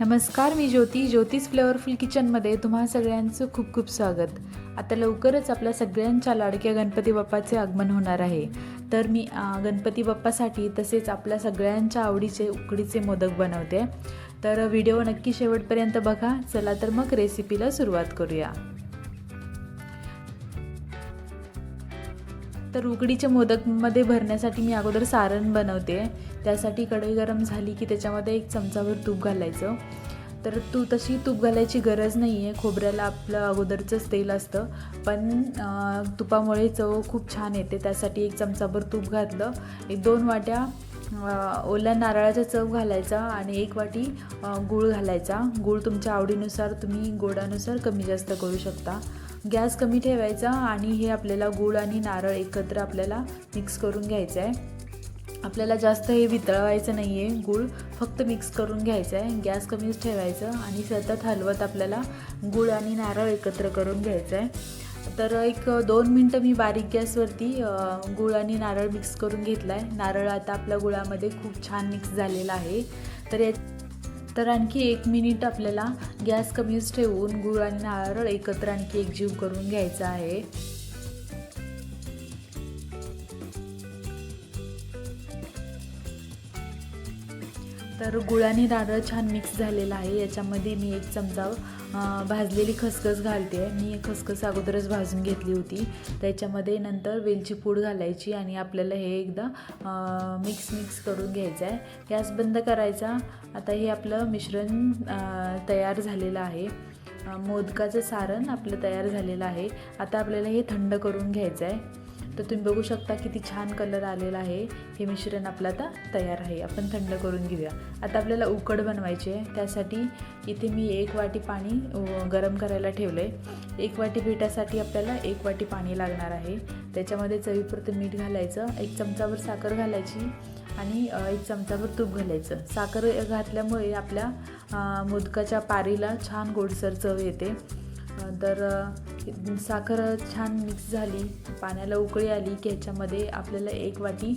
नमस्कार मी ज्योती ज्योतिष फ्लेवरफुल किचनमध्ये तुम्हा सगळ्यांचं खूप खूप स्वागत. आता लवकरच आपल्या सगळ्यांच्या लाडक्या गणपती बाप्पाचे आगमन होणार आहे. तर मी गणपती बाप्पासाठी तसेच आपल्या सगळ्यांच्या आवडीचे उकडीचे मोदक बनवते. तर व्हिडिओ नक्की शेवटपर्यंत बघा. चला तर मग रेसिपीला सुरुवात करूया. तर उकडीच्या मोदकमध्ये भरण्यासाठी मी अगोदर सारण बनवते. त्यासाठी कढई गरम झाली की त्याच्यामध्ये एक चमचाभर तूप घालायचं. तर तू तशी तूप घालायची गरज नाही आहे खोबऱ्याला आपलं अगोदरचंच तेल असतं. पण तुपामुळे चव खूप छान येते. त्यासाठी एक चमचाभर तूप घातलं. एक दोन वाट्या ओल्या नारळाचा चव घालायचा आणि एक वाटी गूळ घालायचा. गूळ तुमच्या आवडीनुसार तुम्ही गोडानुसार कमी जास्त करू शकता. गॅस कमी ठेवायचा आणि हे आपल्याला गूळ आणि नारळ एकत्र आपल्याला मिक्स करून घ्यायचं आहे आपल्याला जास्त हे वितळवायचं नाही आहे गूळ फक्त मिक्स करून घ्यायचं आहे गॅस कमीच ठेवायचं आणि सतत हलवत आपल्याला गूळ आणि नारळ एकत्र करून घ्यायचं आहे तर एक दोन मिनटं मी बारीक गॅसवरती गुळ गूळ आणि नारळ मिक्स करून घेतला आहे नारळ आता आपल्या गुळामध्ये खूप छान मिक्स झालेला आहे. तर या तर आणखी एक मिनिट आपल्याला गॅस कमीच ठेवून गूळ आणि नारळ एकत्र आणखी एकजीव करून घ्यायचा आहे. तर गुळ आणि नारळ छान मिक्स झालेला आहे. याच्यामध्ये मी एक चमचा भाजलेली खसखस घालते. आहे मी खसखस अगोदरच भाजून घेतली होती. त्याच्यामध्ये नंतर वेलची पूड घालायची आणि आपल्याला हे एकदा मिक्स मिक्स करून घ्यायचं आहे गॅस बंद करायचा. आता हे आपलं मिश्रण तयार झालेलं आहे. मोदकाचं सारण आपलं तयार झालेलं आहे. आता आपल्याला हे थंड करून घ्यायचं आहे तर तुम्ही बघू शकता किती छान कलर आलेला आहे. हे मिश्रण आपलं आता तयार आहे. आपण थंड करून घेऊया. आता आपल्याला उकड बनवायची आहे. त्यासाठी इथे मी एक वाटी पाणी गरम करायला ठेवलं आहे एक वाटी पिठासाठी आपल्याला एक वाटी पाणी लागणार आहे. त्याच्यामध्ये चवीपुरतं मीठ घालायचं एक चमचाभर साखर घालायची आणि एक चमचाभर तूप घालायचं. साखर घातल्यामुळे आपल्या मोदकाच्या पारीला छान गोडसर चव येते. तर साखर छान मिक्स झाली पाण्याला उकळी आली की ह्याच्यामध्ये आपल्याला एक वाटी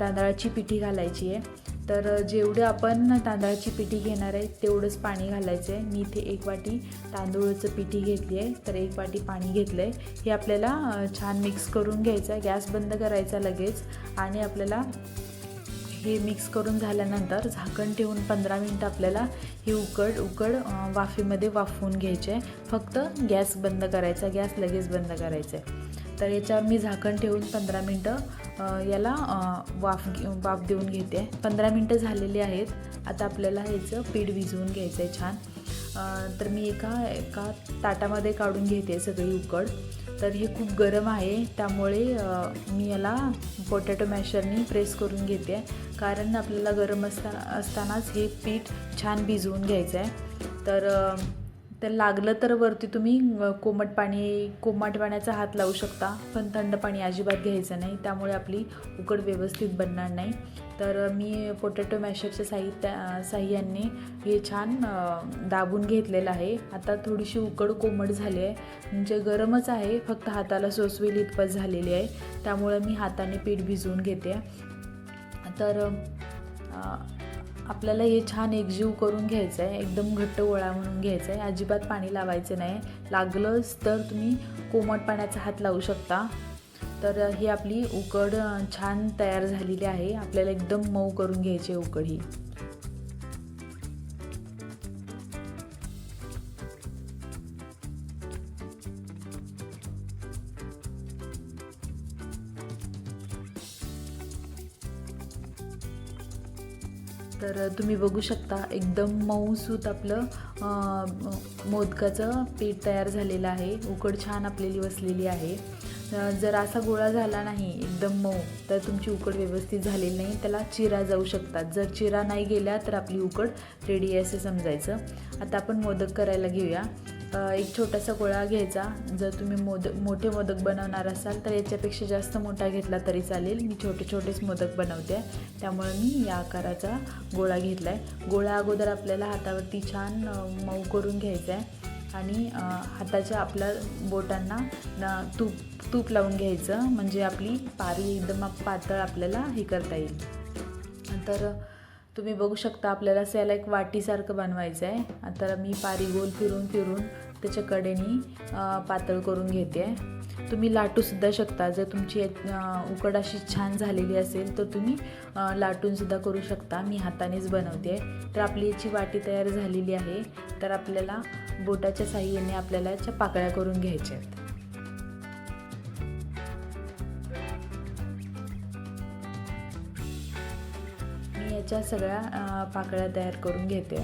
तांदळाची पिठी घालायची आहे. तर जेवढे जेवढं आपण तांदळाची पिठी घेणार आहे तेवढंच पाणी घालायचं आहे. मी इथे एक वाटी तांदूळचं पिठी घेतली आहे. तर एक वाटी पाणी घेतलं आहे हे आपल्याला छान मिक्स करून घ्यायचं आहे. गॅस बंद करायचा लगेच. आणि आपल्याला हे मिक्स करून झाल्यानंतर झाकण ठेवून पंधरा मिनटं आपल्याला ही उकड उकड वाफेमध्ये वाफवून घ्यायचे. आहे फक्त गॅस बंद करायचा गॅस लगेच बंद करायचा. आहे तर याच्यावर मी झाकण ठेवून पंधरा मिनटं याला वाफ वाफ देऊन घेते. पंधरा मिनटं झालेली आहेत. आता आपल्याला ह्याचं पीठ भिजवून घ्यायचं आहे छान तर मी एका एका ताटामध्ये काढून घेते सगळी उकड. तर हे खूप गरम आहे. त्यामुळे मी याला पोटॅटो मॅशरनी प्रेस करून घेते. आहे कारण आपल्याला गरम असता असतानाच हे पीठ छान भिजवून घ्यायचं आहे तर तर लागलं तर वरती तुम्ही कोमट पाणी कोमट पाण्याचा हात लावू शकता. पण थंड पाणी अजिबात घ्यायचं नाही. त्यामुळे आपली उकड व्यवस्थित बनणार नाही. तर मी पोटॅटो मॅशरच्या साहित्य साह्याने हे छान दाबून घेतलेलं आहे. आता थोडीशी उकड कोमट झाली आहे. म्हणजे गरमच आहे. फक्त हाताला सोसवेल इतपत झालेली आहे. त्यामुळे मी हाताने पीठ भिजवून घेते. तर आपल्याला हे छान एकजीव करून घ्यायचं आहे एकदम घट्ट गोळा म्हणून घ्यायचं आहे अजिबात पाणी लावायचं नाही. लागलंच तर तुम्ही कोमट पाण्याचा हात लावू शकता. तर ही आपली उकड छान तयार झालेली आहे. आपल्याला एकदम मऊ करून घ्यायची आहे उकड ही. तर तुम्ही बघू शकता एकदम मऊसूत आपलं मोदकाचं पीठ तयार झालेलं आहे. उकड छान आपलेली वसलेली आहे. जर असा गोळा झाला नाही एकदम मऊ तर तुमची उकड व्यवस्थित झालेली नाही. त्याला चिरा जाऊ शकतात. जर चिरा नाही गेल्या तर आपली उकड रेडी आहे असं समजायचं. आता आपण मोदक करायला घेऊया. एक छोटासा गोळा घ्यायचा. जर तुम्ही मोदक मोठे मोदक बनवणार असाल तर याच्यापेक्षा जास्त मोठा घेतला तरी चालेल. मी छोटे छोटेच मोदक बनवते. त्यामुळे मी या आकाराचा गोळा घेतला आहे गोळा अगोदर आपल्याला हातावरती छान मऊ करून घ्यायचा आहे आणि हाताच्या आपल्या बोटांना न तूप तूप लावून घ्यायचं. म्हणजे आपली पारी एकदम पातळ आपल्याला हे करता येईल. तर तुम्ही बघू शकता आपल्याला असं याला एक वाटीसारखं बनवायचं आहे आता मी पारी गोल फिरून फिरून त्याच्या कडेनी पातळ करून घेते. आहे तुम्ही लाटूसुद्धा शकता. जर तुमची एक, उकड अशी छान झालेली असेल तर तुम्ही लाटूनसुद्धा करू शकता. मी हातानेच बनवते. तर आपली याची वाटी तयार झालेली आहे. तर आपल्याला बोटाच्या साह्याने आपल्याला याच्या पाकळ्या करून घ्यायच्या आहेत. मी याच्या सगळ्या पाकळ्या तयार करून घेते.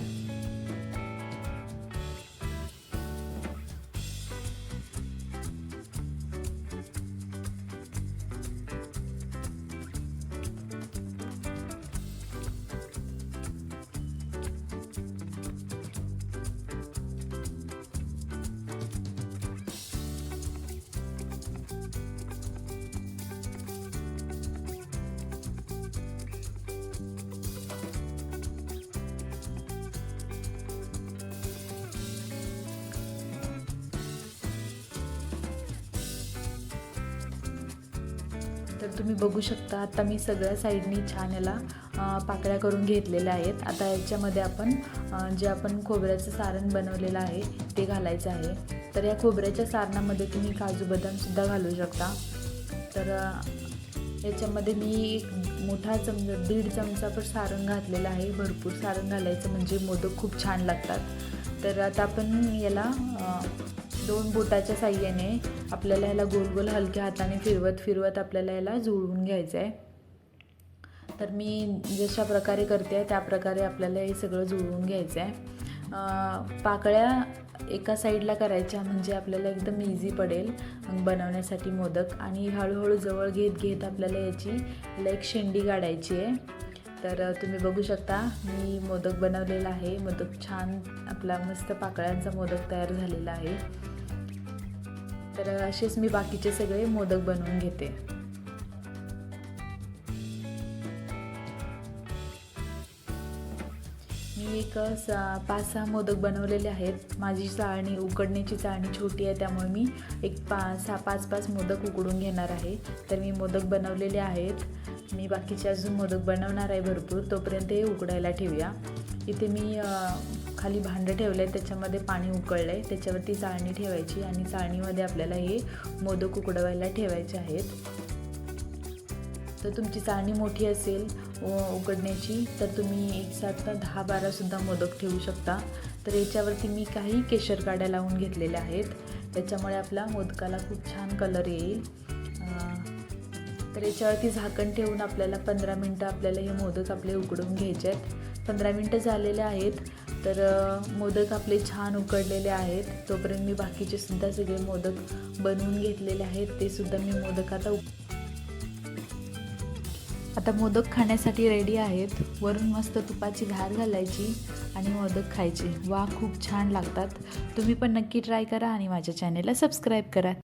तर तुम्ही बघू शकता आता मी सगळ्या साईडनी छान याला पाकळ्या करून घेतलेल्या आहेत. आता याच्यामध्ये आपण जे आपण खोबऱ्याचं सारण बनवलेलं आहे ते घालायचं आहे. तर या खोबऱ्याच्या सारणामध्ये तुम्ही काजू बदामसुद्धा घालू शकता. तर याच्यामध्ये मी एक मोठा चमचा दीड चमचा पण सारण घातलेलं आहे. भरपूर सारण घालायचं म्हणजे मोदक खूप छान लागतात. तर आता आपण याला दोन बोटाच्या साह्याने आपल्याला याला गोल गोल हलक्या हाताने फिरवत फिरवत आपल्याला याला जुळवून घ्यायचं आहे तर मी जशा प्रकारे करते आहे त्या प्रकारे आपल्याला हे सगळं जुळवून घ्यायचं आहे पाकळ्या एका साईडला करायच्या म्हणजे आपल्याला एकदम इझी पडेल बनवण्यासाठी मोदक. आणि हळूहळू जवळ घेत घेत आपल्याला याची याला एक शेंडी काढायची आहे. तर तुम्ही बघू शकता मी मोदक बनवलेला आहे. मोदक छान आपला मस्त पाकळ्यांचा मोदक तयार झालेला आहे. तर असेच मी बाकीचे सगळे मोदक बनवून घेते. मी एक स पाच सहा मोदक बनवलेले आहेत. माझी चाळणी उकडण्याची चाळणी छोटी आहे त्यामुळे मी एक पा सहा पाच पाच मोदक उकडून घेणार आहे. तर मी मोदक बनवलेले आहेत. मी बाकीचे अजून मोदक बनवणार आहे भरपूर. तोपर्यंत हे उकडायला ठेवूया. इथे मी खाली भांडं ठेवलं आहे त्याच्यामध्ये पाणी उकळलं आहे त्याच्यावरती चाळणी ठेवायची आणि चाळणीमध्ये आपल्याला हे मोदक उकडवायला ठेवायचे आहेत. तर तुमची चाळणी मोठी असेल उ- उकडण्याची तर तुम्ही एक साथ दहा बारासुद्धा मोदक ठेवू शकता. तर याच्यावरती मी काही केशर काड्या लावून घेतलेल्या आहेत. त्याच्यामुळे आपला मोदकाला खूप छान कलर येईल. तर याच्यावरती झाकण ठेवून आपल्याला पंधरा मिनटं आपल्याला हे मोदक आपले उकडून घ्यायचे आहेत. पंधरा मिनटं झालेले आहेत. तर मोदक आपले छान उकडलेले आहेत. तोपर्यंत मी बाकीचे सुद्धा सगळे मोदक बनवून घेतलेले आहेत. ते सुद्धा मी मोदक आता आता मोदक खाण्यासाठी रेडी आहेत. वरून मस्त तुपाची धार घालायची आणि मोदक खायचे. वा खूप छान लागतात. तुम्ही पण नक्की ट्राय करा आणि माझ्या चॅनेलला सबस्क्राईब करा.